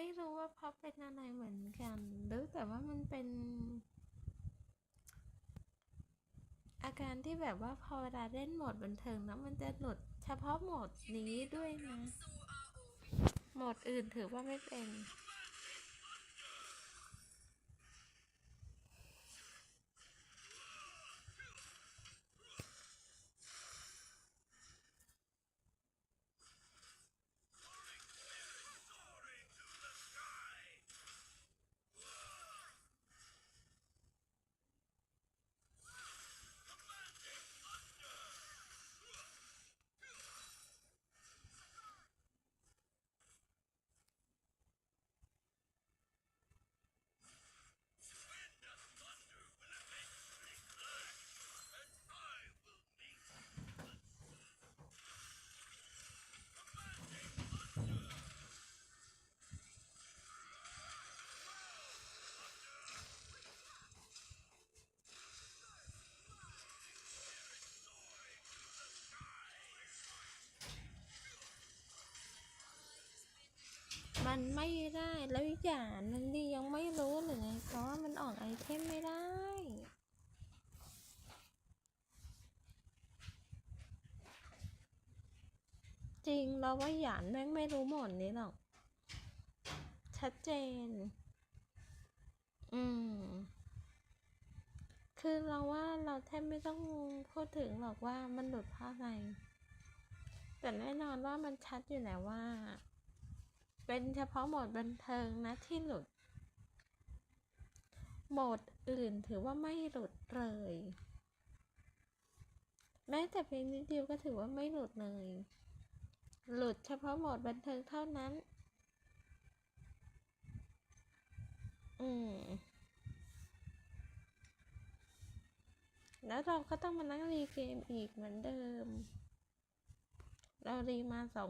ไม่รู้ว่าเพราะเป็นอะไรเหมือนกันรู้แต่ว่ามันเป็น อาการที่แบบว่าพอเวลาเล่นโหมดบันเทิงแล้วมันจะหลุดเฉพาะโหมดนี้ด้วยนะ โหมดอื่นถือว่าไม่เป็น มันไม่ได้แล้วอย่างนึงนี่ยังไม่รู้หรือไงเพราะว่ามันออกไอเทมไม่ได้จริงเราว่าหยานแม่งไม่รู้หมดนี้หรอก ชัดเจน อืม คือเราว่าเราแทบไม่ต้องพูดถึงหรอกว่ามันหลุดเพราะอะไร แต่แน่นอนว่ามันชัดอยู่แล้วว่า เป็นเฉพาะโหมดบันเทิงนะที่หลุด โหมดอื่นถือว่าไม่หลุดเลย แม้แต่เพียงนิดเดียวก็ถือว่าไม่หลุดเลย หลุดเฉพาะโหมดบันเทิงเท่านั้น อืมแล้วเราก็ต้องมานั่งรีเกมอีกเหมือนเดิม เรารีมาสอง